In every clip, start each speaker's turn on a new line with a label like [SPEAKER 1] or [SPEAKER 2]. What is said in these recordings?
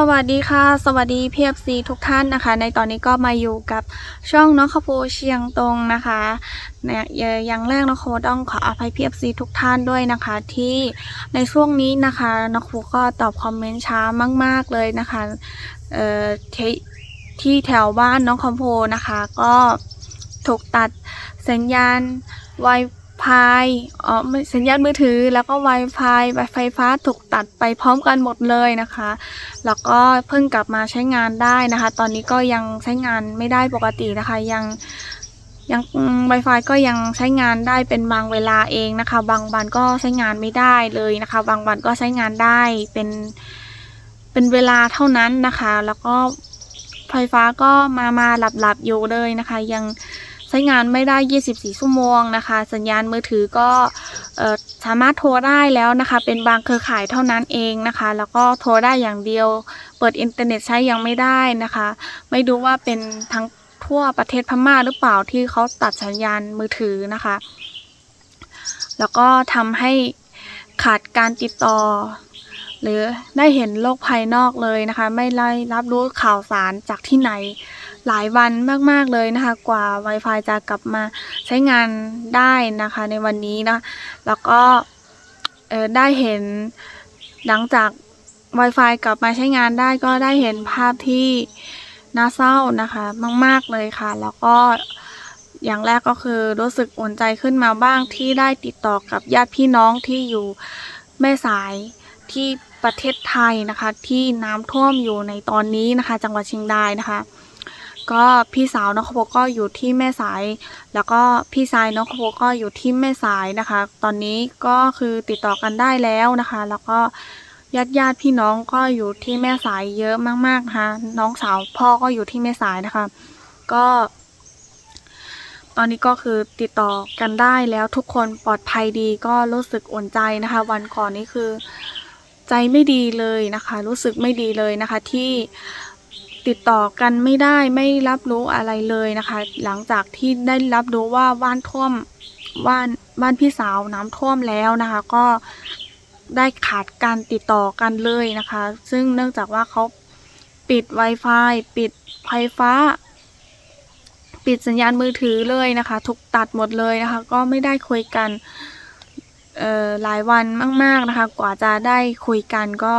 [SPEAKER 1] สวัสดีค่ะ สวัสดีเพีเอฟซีทุกท่านนะคะ ในตอนนี้ก็มาอยู่กับช่องน้องขโปเชียงตรงนะคะเนี่ยอย่างแรกน้องขโปต้องขออภัยเพีเอฟซีทุกท่านด้วยนะคะ ที่ในช่วงนี้นะคะน้องขโปก็ตอบคอมเมนต์ช้ามาก ๆเลยนะคะเอ่อที่ที่แถวบ้านน้องคอมโพนะคะ ก็ถูกตัดสัญญาณ Wi-Fi อ๋อสัญญาณมือถือแล้วก็ Wi-Fi ไฟฟ้าถูกตัดไปพร้อมกันหมดเลยนะคะ แล้วก็เพิ่งกลับมาใช้งานได้นะคะ ตอนนี้ก็ยังใช้งานไม่ได้ปกตินะคะ ยังยัง Wi-Fi ก็ยังใช้งานได้เป็นบางเวลาเองนะคะ บางวันก็ใช้งานไม่ได้เลยนะคะ บางวันก็ใช้งานได้เป็นเป็นเวลาเท่านั้นนะคะ แล้วก็ไฟฟ้าก็มามาหลับหลับๆอยู่เลยนะคะ ยัง ใช้งานไม่ได้ 24 ชั่วโมงนะคะ สัญญาณมือถือก็สามารถโทรได้แล้วนะคะ เป็นบางเครือข่ายเท่านั้นเองนะคะ แล้วก็โทรได้อย่างเดียว เปิดอินเทอร์เน็ตใช้ยังไม่ได้นะคะ ไม่รู้ว่าเป็นทั้งทั่วประเทศพม่าหรือเปล่าที่เขาตัดสัญญาณมือถือนะคะ แล้วก็ทำให้ขาดการติดต่อ หรือได้เห็นโลกภายนอกเลยนะคะ ไม่ได้รับรู้ข่าวสารจากที่ไหน หลายวันมากๆเลยนะคะ กว่า Wi-Fi จะกลับมาใช้งานได้นะคะในวันนี้นะ แล้วก็ได้เห็นหลังจาก Wi-Fi กลับมาใช้งานได้ก็ได้เห็นภาพที่น่าเศร้านะคะมาก ๆเลยค่ะ แล้วก็อย่างแรกก็คือรู้สึกอุ่นใจขึ้นมาบ้างที่ได้ติดต่อกับญาติพี่น้องที่อยู่แม่สายที่ประเทศไทยนะคะ ที่น้ำท่วมอยู่ในตอนนี้นะคะ จังหวัดเชียงรายนะคะ ก็พี่สาวน้องขบก็อยู่ที่แม่สาย แล้วก็พี่ชายน้องขบก็อยู่ที่แม่สายนะคะ ตอนนี้ก็คือติดต่อกันได้แล้วนะคะ แล้วก็ญาติญาติพี่น้องก็อยู่ที่แม่สายเยอะมากๆนะคะน้องสาวพ่อก็อยู่ที่แม่สายนะคะ ก็ ตอนนี้ก็คือติดต่อกันได้แล้วทุกคนปลอดภัยดีก็รู้สึกอุ่นใจนะคะ วันก่อนนี้คือ ใจไม่ดีเลยนะคะ รู้สึกไม่ดีเลยนะคะที่ ติดต่อกันไม่ได้ไม่รับรู้อะไรเลยนะคะ หลังจากที่ได้รับรู้ว่าบ้านท่วมบ้านบ้านพี่สาวน้ำท่วมแล้วนะคะ ก็ได้ขาดการติดต่อกันเลยนะคะ ซึ่งเนื่องจากว่าเขาปิด Wi-Fi ปิดไฟฟ้า ปิดสัญญาณมือถือเลยนะคะถูกตัดหมดเลยนะคะ ก็ไม่ได้คุยกันหลายวันมาก ๆนะคะ กว่าจะได้คุยกันก็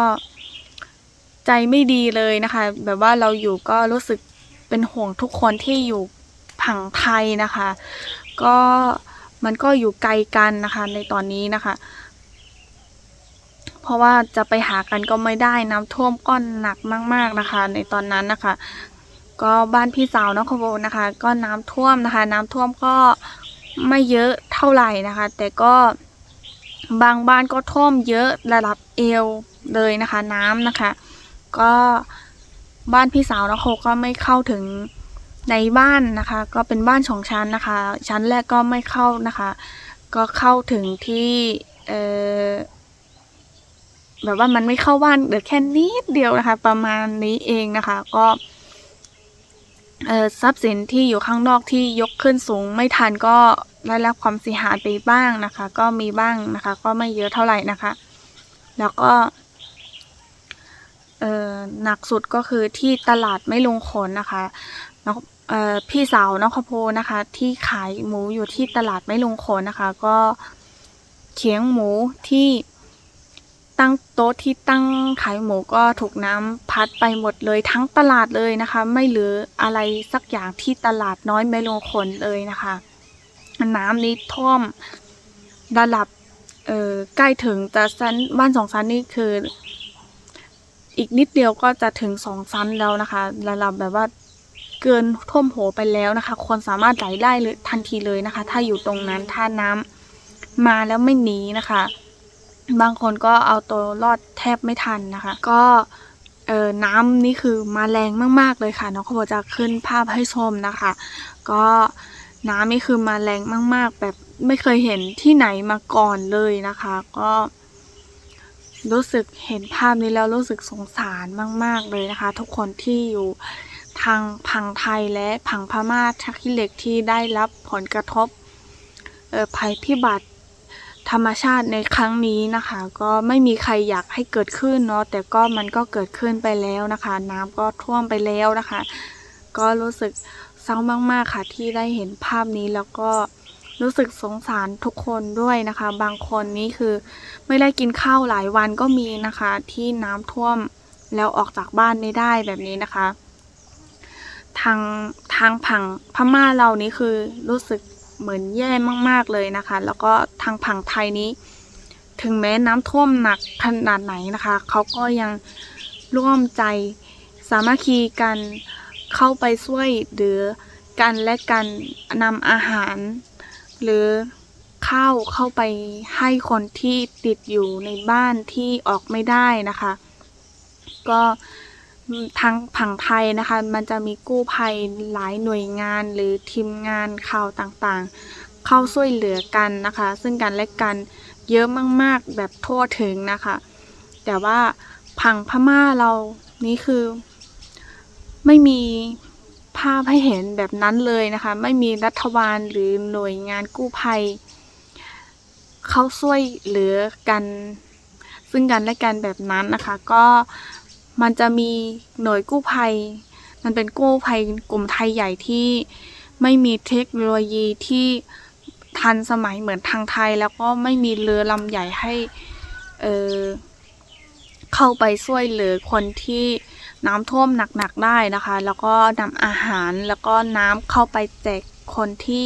[SPEAKER 1] ใจไม่ดีเลยนะคะ แบบว่าเราอยู่ก็รู้สึกเป็นห่วงทุกคนที่อยู่ผังไทยนะคะ ก็มันก็อยู่ไกลกันนะคะ ในตอนนี้นะคะ เพราะว่าจะไปหากันก็ไม่ได้น้ำท่วมก้อนหนักมาก ๆนะคะ ในตอนนั้นนะคะ ก็บ้านพี่สาวน้องขโบนะคะ ก็น้ำท่วมนะคะ น้ำท่วมก็ไม่เยอะเท่าไหร่นะคะ แต่ก็บางบ้านก็ท่วมเยอะระดับเอวเลยนะคะ น้ำนะคะ ก็บ้านพี่สาวน้องโคก็ไม่เข้าถึงในบ้านนะคะ ก็เป็นบ้านสองชั้นนะคะ ชั้นแรกก็ไม่เข้านะคะ ก็เข้าถึงที่เออแบบว่ามันไม่เข้าบ้านเดี๋ยวแค่นิดเดียวนะคะ ประมาณนี้เองนะคะ ก็เออทรัพย์สินที่อยู่ข้างนอกที่ยกขึ้นสูงไม่ทันก็ได้รับความเสียหายไปบ้างนะคะ ก็มีบ้างนะคะ ก็ไม่เยอะเท่าไหร่นะคะ แล้วก็ เอ่อหนักสุดก็คือที่ตลาดไม่ลงขนนะคะน้องเออพี่สาวน้องข้าวโพนะคะ ที่ขายหมูอยู่ที่ตลาดไม่ลงขนนะคะ ก็เขียงหมูที่ตั้งโต๊ะที่ตั้งขายหมูก็ถูกน้ำพัดไปหมดเลยทั้งตลาดเลยนะคะ ไม่เหลืออะไรสักอย่างที่ตลาดน้อยไม่ลงขนเลยนะคะ น้ำนี้ท่วมระดับเออใกล้ถึงแต่ชั้นบ้านสองชั้นนี่คือ อีกนิดเดียวก็จะถึงสองชั้นแล้วนะคะระดับแบบว่าเกินท่วมโหไปแล้วนะคะคนสามารถไหลได้เลยทันทีเลยนะคะ ถ้าอยู่ตรงนั้นถ้าน้ำมาแล้วไม่หนีนะคะ บางคนก็เอาตัวรอดแทบไม่ทันนะคะ ก็เออน้ำนี่คือมาแรงมากๆเลยค่ะน้องขบจะขึ้นภาพให้ชมนะคะ ก็น้ำนี่คือมาแรงมาก ๆ แบบไม่เคยเห็นที่ไหนมาก่อนเลยนะคะ ก็ รู้สึกเห็นภาพนี้แล้วรู้สึกสงสารมาก ๆ เลยนะคะ ทุกคนที่อยู่ทางพังไทยและพังพม่าชักขี้เหล็กที่ได้รับผลกระทบออภัยพิบัติธรรมชาติในครั้งนี้นะคะ ก็ไม่มีใครอยากให้เกิดขึ้นเนาะแต่ก็มันก็เกิดขึ้นไปแล้วนะคะ น้ำก็ท่วมไปแล้วนะคะ ก็รู้สึกเศร้ามาก ๆ ค่ะที่ได้เห็นภาพนี้แล้วก็ รู้สึกสงสารทุกคนด้วยนะคะ บางคนนี่คือไม่ได้กินข้าวหลายวันก็มีนะคะ ที่น้ำท่วมแล้วออกจากบ้านไม่ได้แบบนี้นะคะ ทางทางผังพม่าเรานี่คือรู้สึกเหมือนแย่มาก ๆเลยนะคะ แล้วก็ทางผังไทยนี้ ถึงแม้น้ำท่วมหนักขนาดไหนนะคะเขาก็ยังร่วมใจสามัคคีกันเข้าไปช่วยหรือกันและกันนำอาหาร หรือเข้าเข้าไปให้คนที่ติดอยู่ในบ้านที่ออกไม่ได้นะคะ ก็ทางผังไทยนะคะ มันจะมีกู้ภัยหลายหน่วยงานหรือทีมงานข่าวต่างๆ เข้าช่วยเหลือกันนะคะ ซึ่งกันและกันเยอะมากๆแบบทั่วถึงนะคะ แต่ว่าผังพม่าเรานี่คือไม่มี ภาพให้เห็นแบบนั้นเลยนะคะ ไม่มีรัฐบาลหรือหน่วยงานกู้ภัย เข้าช่วยเหลือกัน ซึ่งกันและกันแบบนั้นนะคะ ก็มันจะมีหน่วยกู้ภัย มันเป็นกู้ภัยกลุ่มไทยใหญ่ที่ไม่มีเทคโนโลยีที่ทันสมัยเหมือนทางไทย แล้วก็ไม่มีเรือลำใหญ่ให้เเข้าไปช่วยเหลือคนที่ น้ำท่วมหนักๆได้นะคะ แล้วก็นำอาหารแล้วก็น้ำเข้าไปแจกคนที่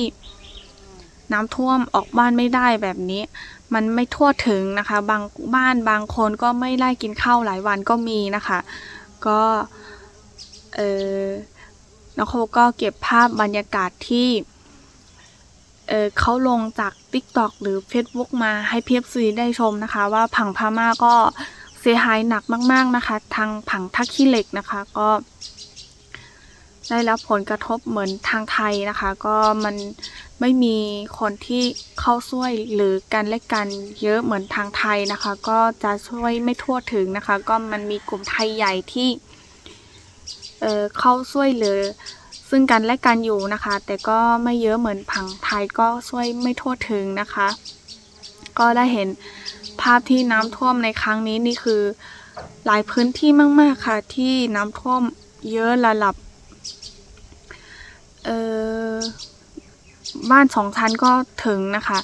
[SPEAKER 1] น้ำท่วมออกบ้านไม่ได้แบบนี้ มันไม่ทั่วถึงนะคะ บางบ้านบางคนก็ไม่ได้กินข้าวหลายวันก็มีนะคะ ก็เออน้องโคก็เก็บภาพบรรยากาศที่เออเขาลงจาก TikTok หรือ Facebook มาให้เพียบซีได้ชมนะคะ ว่าผังพม่าก็ เสียหายหนักมาก ๆนะคะ ทางผังทักขี้เหล็กนะคะก็ได้รับผลกระทบเหมือนทางไทยนะคะ ก็มันไม่มีคนที่เข้าช่วยหรือกันและกันเยอะเหมือนทางไทยนะคะ ก็จะช่วยไม่ทั่วถึงนะคะ ก็มันมีกลุ่มไทยใหญ่ที่เออเข้าช่วยเหลือซึ่งกันและกันอยู่นะคะ แต่ก็ไม่เยอะเหมือนผังไทยก็ช่วยไม่ทั่วถึงนะคะ ก็ได้เห็นภาพที่น้ำท่วมในครั้งนี้นี่คือ หลายพื้นที่มากๆค่ะ ที่น้ำท่วมเยอะระดับเออบ้านสองชั้นก็ถึงนะคะ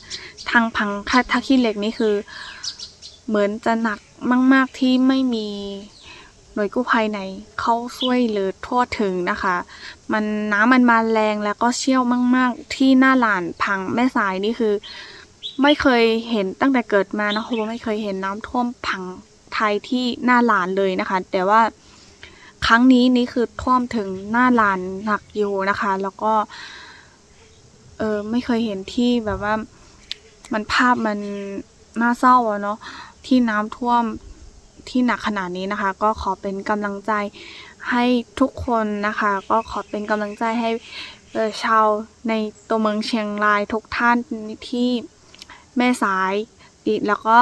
[SPEAKER 1] ทางพังคัทักขี้เหล็กนี่คือ เหมือนจะหนักมาก ๆที่ไม่มีหน่วยกู้ภัยไหนเข้าช่วยหรือทั่วถึงนะคะ มันน้ำมันมาแรงแล้วก็เชี่ยวมาก ๆ ที่หน้าหลานพังแม่สายนี่คือ ไม่เคยเห็นตั้งแต่เกิดมานะครูไม่เคยเห็นน้ำท่วมพังไทยที่หน้าลานเลยนะคะ แต่ว่าครั้งนี้นี่คือท่วมถึงหน้าลานหนักอยู่นะคะ แล้วก็เออไม่เคยเห็นที่แบบว่ามันภาพมันน่าเศร้าอะเนาะที่น้ำท่วมที่หนักขนาดนี้นะคะ ก็ขอเป็นกำลังใจให้ทุกคนนะคะ ก็ขอเป็นกำลังใจให้ชาวในตัวเมืองเชียงรายทุกท่านที่ แม่สายดิแล้วก็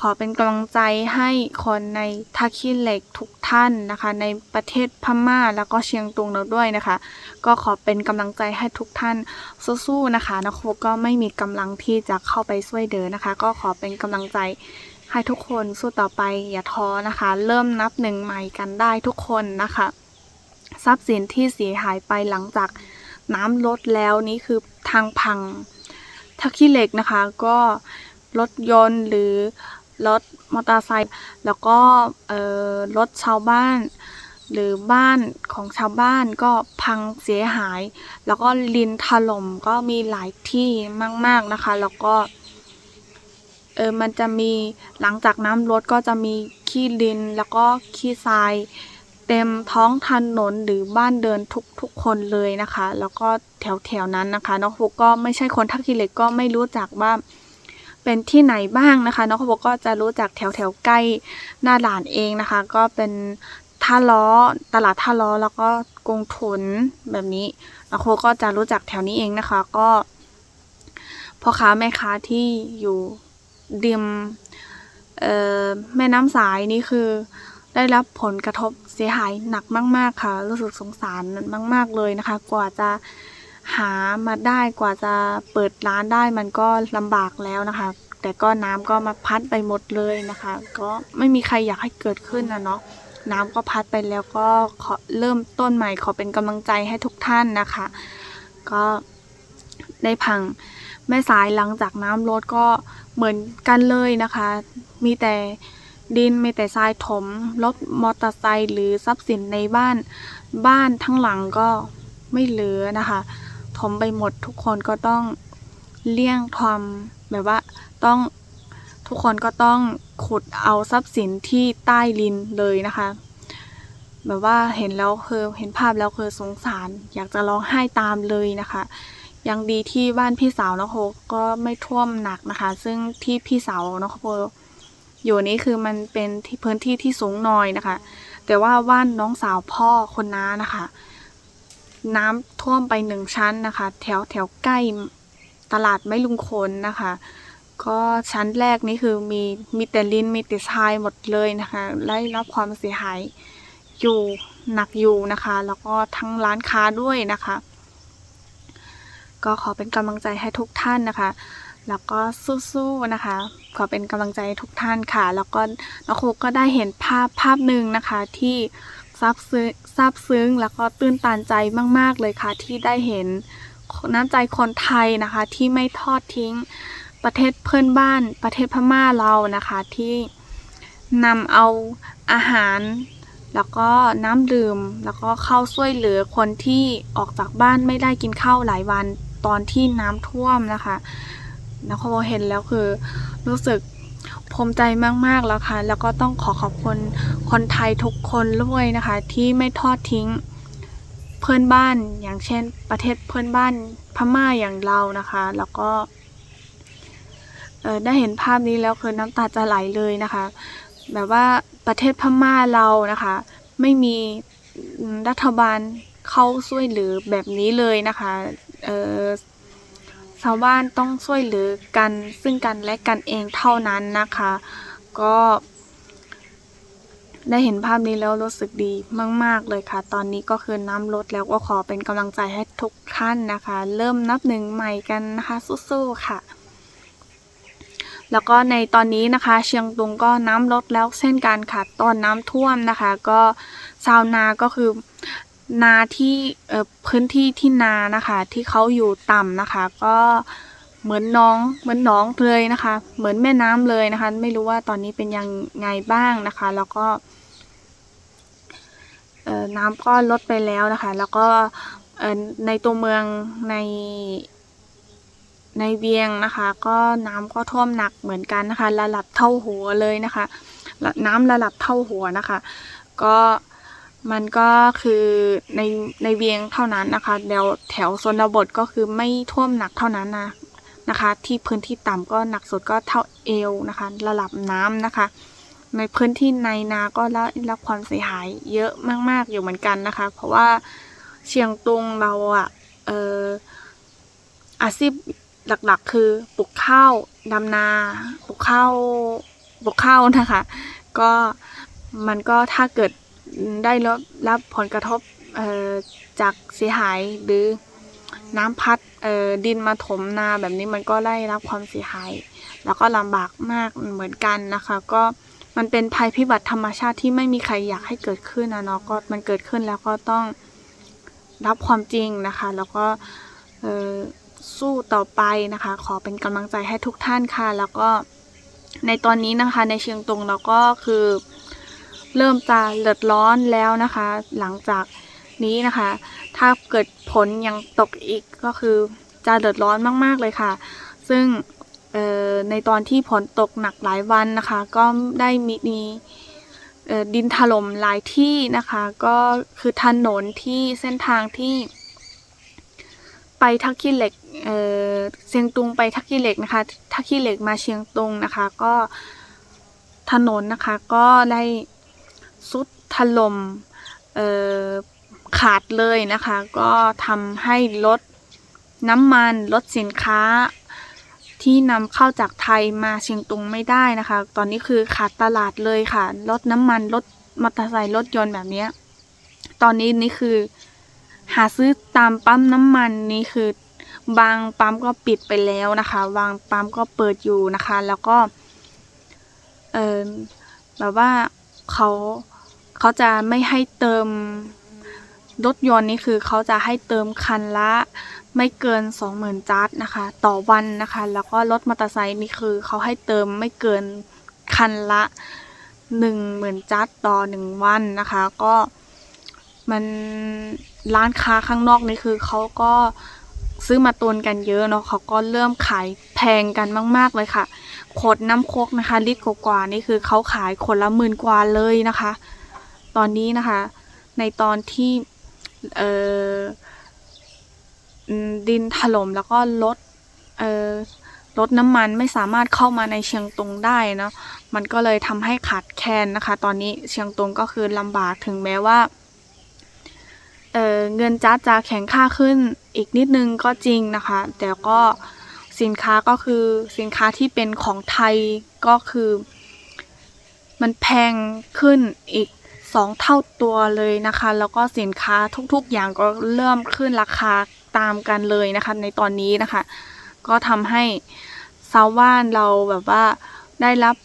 [SPEAKER 1] ขอเป็นกำลังใจให้คนในท่าขี้เหล็กทุกท่านนะคะ ในประเทศพม่าแล้วก็เชียงตุงเราด้วยนะคะ ก็ขอเป็นกำลังใจให้ทุกท่านสู้ๆนะคะนะครูก็ไม่มีกำลังที่จะเข้าไปช่วยเดินนะคะ ก็ขอเป็นกำลังใจให้ทุกคนสู้ต่อไปอย่าท้อนะคะ เริ่มนับหนึ่งใหม่กันได้ทุกคนนะคะ ทรัพย์สินที่เสียหายไปหลังจากน้ำลดแล้วนี่คือทางพัง ทักขี้เหล็กนะคะ ก็รถยนต์หรือรถมอเตอร์ไซค์แล้วก็รถชาวบ้าน หรือบ้านของชาวบ้านก็พังเสียหาย แล้วก็ลินถล่มก็มีหลายที่มากๆนะคะ แล้วก็เออมันจะมีหลังจากน้ำลดก็จะมีขี้ดินแล้วก็ขี้ทราย เต็มท้องถนนหรือบ้านเดินทุกทุกคนเลยนะคะ แล้วก็แถวแถวนั้นนะคะน้องฟุกก็ไม่ใช่คนทักทีเหล็กก็ไม่รู้จักว่าเป็นที่ไหนบ้างนะคะน้องฟุกก็จะรู้จักแถวแถวใกล้หน้าด่านเองนะคะ ก็เป็นท่าล้อตลาดท่าล้อแล้วก็กงทุนแบบนี้น้องฟุกก็จะรู้จักแถวนี้เองนะคะ ก็พ่อค้าแม่ค้าที่อยู่ริมเอ่อแม่น้ำสายนี่คือ ได้รับผลกระทบเสียหายหนักมาก ๆ ค่ะ รู้สึกสงสารมาก ๆ เลยนะคะ กว่าจะหามาได้กว่าจะเปิดร้านได้มันก็ลำบากแล้วนะคะ แต่ก็น้ำก็มาพัดไปหมดเลยนะคะ ก็ไม่มีใครอยากให้เกิดขึ้นนะเนาะน้ำก็พัดไปแล้วก็ขอเริ่มต้นใหม่ขอเป็นกำลังใจให้ทุกท่านนะคะ ก็ได้พังแม่สายหลังจากน้ำลดก็เหมือนกันเลยนะคะ มีแต่ ดินมีแต่ทรายถม รถมอเตอร์ไซค์หรือทรัพย์สินในบ้าน บ้านทั้งหลังก็ไม่เหลือนะคะ ถมไปหมดทุกคนก็ต้องเลี่ยงความแบบว่าต้องทุกคนก็ต้องขุดเอาทรัพย์สินที่ใต้ดินเลยนะคะ แบบว่าเห็นแล้วคือเห็นภาพแล้วคือสงสาร อยากจะร้องไห้ตามเลยนะคะ ยังดีที่บ้านพี่สาวนะคะก็ไม่ท่วมหนักนะคะ ซึ่งที่พี่สาวนะคะ อยู่นี้คือมันเป็นที่พื้นที่ที่สูงหน่อยนะคะ แต่ว่าบ้านน้องสาวพ่อคนน้านะคะ น้ำท่วมไปหนึ่งชั้นนะคะ แถวแถวใกล้ตลาดไม่ลุงคนนะคะ ก็ชั้นแรกนี่คือมีมีแต่ลินมีแต่ทรายหมดเลยนะคะได้รับความเสียหายอยู่หนักอยู่นะคะ แล้วก็ทั้งร้านค้าด้วยนะคะ ก็ขอเป็นกำลังใจให้ทุกท่านนะคะ แล้วก็สู้ๆนะคะ ขอเป็นกำลังใจทุกท่านค่ะ แล้วก็น้องครูก็ได้เห็นภาพภาพหนึ่งนะคะที่ซาบซึ้งซาบซึ้งแล้วก็ตื้นตันใจมาก ๆ เลยค่ะ ที่ได้เห็นน้ำใจคนไทยนะคะที่ไม่ทอดทิ้งประเทศเพื่อนบ้านประเทศพม่าเรานะคะที่นำเอาอาหาร แล้วก็น้ำดื่ม แล้วก็เข้าช่วยเหลือคนที่ออกจากบ้านไม่ได้กินข้าวหลายวันตอนที่น้ำท่วมนะคะ แล้วพอเห็นแล้วคือรู้สึกภูมิใจมากๆแล้วค่ะ แล้วก็ต้องขอขอบคุณคนไทยทุกคนด้วยนะคะ ที่ไม่ทอดทิ้งเพื่อนบ้านอย่างเช่น ประเทศเพื่อนบ้านพม่าอย่างเรานะคะ แล้วก็ได้เห็นภาพนี้แล้วคือน้ำตาจะไหลเลยนะคะ แบบว่าประเทศพม่าเรานะคะ ไม่มีรัฐบาลเข้าช่วยเหลือแบบนี้เลยนะคะ เออ ชาวบ้านต้องช่วยเหลือกันซึ่งกันและกันเองเท่านั้นนะคะ ก็ ได้เห็นภาพนี้แล้วรู้สึกดีมาก ๆ เลยค่ะ ตอนนี้ก็คือน้ำลดแล้วก็ขอเป็นกำลังใจให้ทุกท่านนะคะ เริ่มนับหนึ่งใหม่กันนะคะสู้ๆค่ะแล้วก็ในตอนนี้นะคะ เชียงตุงก็น้ำลดแล้วเช่นกันค่ะ ตอนน้ำท่วมนะคะ ก็ชาวนาก็คือ นาที่พื้นที่ที่นานะคะ ที่เขาอยู่ต่ำนะคะ ก็เหมือนน้องเหมือนน้องเลยนะคะ เหมือนแม่น้ำเลยนะคะ ไม่รู้ว่าตอนนี้เป็นยังไงบ้างนะคะ แล้วก็น้ำก็ลดไปแล้วนะคะ แล้วก็ในตัวเมืองในในเวียงนะคะ ก็น้ำก็ท่วมหนักเหมือนกันนะคะ ระดับเท่าหัวเลยนะคะระน้ำระดับเท่าหัวนะคะ ก็ มันก็คือในในเวียงเท่านั้นนะคะแล้วแถวชนบทก็คือไม่ท่วมหนักเท่านั้นนะนะคะ ที่พื้นที่ต่ำก็หนักสุดก็เท่าเอวนะคะ ระดับน้ำนะคะ ในพื้นที่ในนาก็รับความเสียหายเยอะมาก ๆอยู่เหมือนกันนะคะ เพราะว่าเชียงตุงเราอะเอออาชีพหลักๆ คือปลูกข้าวดำนาปลูกข้าวปลูกข้าวนะคะ ก็มันก็ถ้าเกิด ได้รับรับผลกระทบจากเสียหายหรือน้ำพัดดินมาถมนาแบบนี้มันก็ได้รับความเสียหาย แล้วก็ลำบากมากเหมือนกันนะคะ ก็มันเป็นภัยพิบัติธรรมชาติที่ไม่มีใครอยากให้เกิดขึ้นนะเนาะก็มันเกิดขึ้นแล้วก็ต้องรับความจริงนะคะ แล้วก็สู้ต่อไปนะคะ ขอเป็นกำลังใจให้ทุกท่านค่ะ แล้วก็ในตอนนี้นะคะในเชียงตุงเราก็คือ เริ่มจะเดือดร้อนแล้วนะคะ หลังจากนี้นะคะ ถ้าเกิดผลยังตกอีกก็คือจะเดือดร้อนมาก ๆ เลยค่ะ ซึ่งในตอนที่ฝนตกหนักหลายวันนะคะ ก็ได้มีมีดินถล่มหลายที่นะคะ ก็คือถนนที่เส้นทางที่ ไปทักขี้เหล็กเเชียงตุงไปทักขี้เหล็กนะคะทักขี้เหล็กมาเชียงตุงนะคะ ก็ถนนนะคะก็ได้ สุดถล่มเอ่อขาดเลยนะคะ ก็ทำให้รถน้ำมันรถสินค้าที่นำเข้าจากไทยมาเชียงตุงไม่ได้นะคะ ตอนนี้คือขาดตลาดเลยค่ะรถน้ำมันรถมอเตอร์ไซค์รถยนต์แบบนี้ ตอนนี้นี่คือ หาซื้อตามปั๊มน้ำมันนี่คือบางปั๊มก็ปิดไปแล้วนะคะบางปั๊มก็เปิดอยู่นะคะ แล้วก็ เออแบบว่าเขา เขาจะไม่ให้เติมรถยนต์นี่คือเขาจะให้เติมคันละไม่เกิน 20,000จัดนะคะ ต่อวันนะคะ แล้วก็รถมอเตอร์ไซค์นี่คือเขาให้เติมไม่เกินคันละ 10,000จัดต่อหนึ่งวันนะคะ ก็มันร้านค้าข้างนอกนี่คือเขาก็ซื้อมาตุนกันเยอะเนาะเขาก็เริ่มขายแพงกันมาก ๆ เลยค่ะขวดน้ำโคกนะคะ ลิตรกว่าๆนี่คือเขาขายคนละหมื่นกว่าเลยนะคะ ตอนนี้นะคะ ในตอนที่ดินถล่มแล้วก็รถรถน้ำมันไม่สามารถเข้ามาในเชียงตุงได้เนาะมันก็เลยทำให้ขาดแคลนนะคะ ตอนนี้เชียงตุงก็คือลำบากถึงแม้ว่าเเงินจ้าจะแข็งค่าขึ้นอีกนิดนึงก็จริงนะคะ แต่ก็สินค้าก็คือสินค้าที่เป็นของไทยก็คือ มันแพงขึ้นอีก สองเท่าตัวเลยนะคะ แล้วก็สินค้าทุกๆอย่างก็เริ่มขึ้นราคาตามกันเลยนะคะ ในตอนนี้นะคะ ก็ทำให้ชาวบ้านเราแบบว่าได้รับ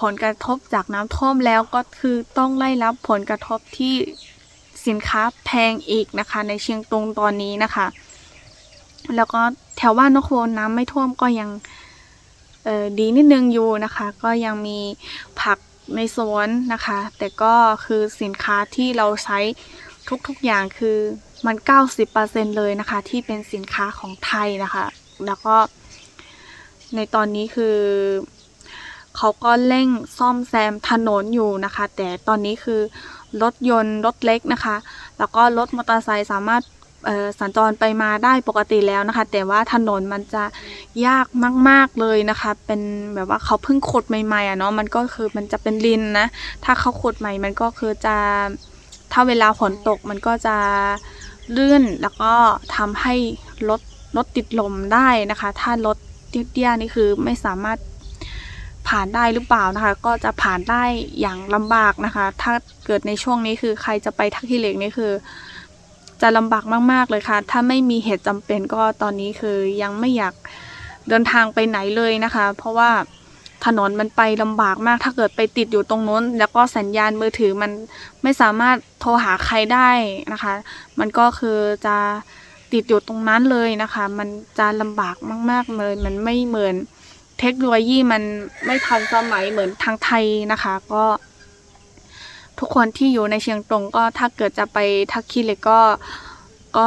[SPEAKER 1] ผลกระทบจากน้ำท่วมแล้วก็คือต้องได้รับผลกระทบที่สินค้าแพงอีกนะคะ ในเชียงตุงตอนนี้นะคะ แล้วก็แถวบ้านนครน้ำไม่ท่วมก็ยังดีนิดนึงอยู่นะคะ ก็ยังมีผัก ในสวนนะคะ แต่ก็คือสินค้าที่เราใช้ทุกๆอย่างคือมัน 90%เลยนะคะ ที่เป็นสินค้าของไทยนะคะ แล้วก็ในตอนนี้คือเขาก็เร่งซ่อมแซมถนนอยู่นะคะ แต่ตอนนี้คือรถยนต์รถเล็กนะคะ แล้วก็รถมอเตอร์ไซค์สามารถ สัญจรไปมาได้ปกติแล้วนะคะ แต่ว่าถนนมันจะยากมาก ๆเลยนะคะ เป็นแบบว่าเขาเพิ่งขุดใหม่ๆอะเนาะมันก็คือมันจะเป็นดินนะ ถ้าเขาขุดใหม่มันก็คือจะถ้าเวลาฝนตกมันก็จะลื่นแล้วก็ทำให้รถรถติดลมได้นะคะ ถ้ารถเตี้ยๆนี่คือไม่สามารถผ่านได้หรือเปล่านะคะ ก็จะผ่านได้อย่างลำบากนะคะ ถ้าเกิดในช่วงนี้คือใครจะไปทักที่เหล็กนี่คือ จะลำบากมากๆเลยค่ะ ถ้าไม่มีเหตุจำเป็นก็ตอนนี้คือยังไม่อยากเดินทางไปไหนเลยนะคะ เพราะว่าถนนมันไปลำบากมาก ถ้าเกิดไปติดอยู่ตรงนู้น แล้วก็สัญญาณมือถือมันไม่สามารถโทรหาใครได้นะคะ มันก็คือจะติดอยู่ตรงนั้นเลยนะคะ มันจะลำบากมาก ๆเลย มันไม่เหมือนเทคโนโลยีมันไม่ทันสมัยเหมือนทางไทยนะคะ ก็ ทุกคนที่อยู่ในเชียงตงก็ถ้าเกิดจะไปทักคิเลยก็ก็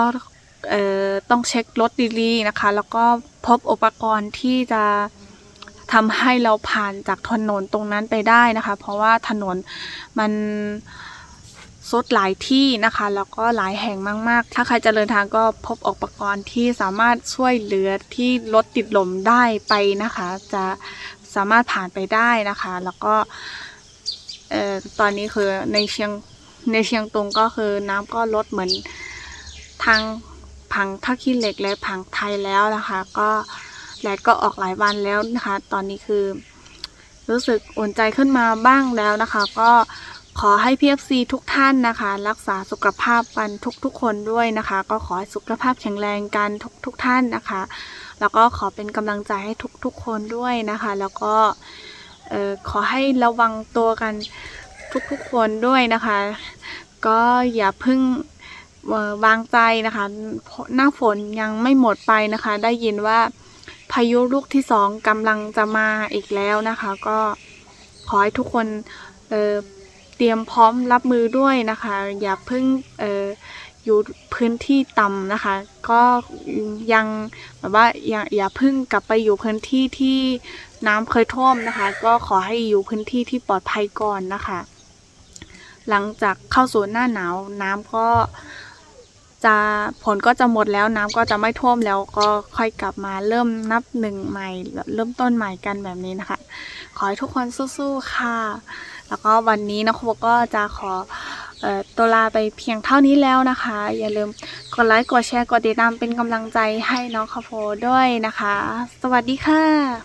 [SPEAKER 1] ต้องเช็ครถดีๆนะคะ แล้วก็พบอุปกรณ์ที่จะทำให้เราผ่านจากถนนตรงนั้นไปได้นะคะ เพราะว่าถนนมันสุดหลายที่นะคะ แล้วก็หลายแห่งมาก ๆ ถ้าใครจะเดินทางก็พบอุปกรณ์ที่สามารถช่วยเหลือที่รถติดลมได้ไปนะคะ จะสามารถผ่านไปได้นะคะ แล้วก็ เอ่อตอนนี้คือในเชียงในเชียงตุงก็คือน้ำก็ลดเหมือนทางผังท่าขี้เหล็กและผังไทยแล้วนะคะ ก็แดดก็ออกหลายวันแล้วนะคะ ตอนนี้คือ รู้สึกอุ่นใจขึ้นมาบ้างแล้วนะคะ ก็ขอให้ PFC ทุกท่านนะคะ รักษาสุขภาพกันทุกๆคนด้วยนะคะ ก็ขอให้สุขภาพแข็งแรงกันทุกๆท่านนะคะ แล้วก็ขอเป็นกำลังใจให้ทุกๆคนด้วยนะคะ แล้วก็ ออขอให้ระวังตัวกันทุกๆคนด้วยนะคะ ก็อย่าเพิ่งวางใจนะคะ หน้าฝนยังไม่หมดไปนะคะ ได้ยินว่าพายุลูกที่สองกำลังจะมาอีกแล้วนะคะ ก็ขอให้ทุกคนเเตรียมพร้อมรับมือด้วยนะคะ อย่าเพิ่งเอยู่พื้นที่ต่ำนะคะ ก็ยังแบบว่าอย่าอย่าเพิ่งกลับไปอยู่พื้นที่ที่น้ำเคยท่วมนะคะ ก็ขอให้อยู่พื้นที่ที่ปลอดภัยก่อนนะคะ หลังจากเข้าสู่หน้าหนาวน้ำก็จะฝนก็จะหมดแล้วน้ำก็จะไม่ท่วมแล้วก็ค่อยกลับมาเริ่มนับหนึ่งใหม่เริ่มต้นใหม่กันแบบนี้นะคะ ขอให้ทุกคนสู้ๆค่ะ แล้วก็วันนี้นะครูก็จะขอ ตัวลาไปเพียงเท่านี้แล้วนะคะ อย่าลืมกดไลค์กดแชร์กดติดตามเป็นกำลังใจให้น้องคาโฟด้วยนะคะ สวัสดีค่ะ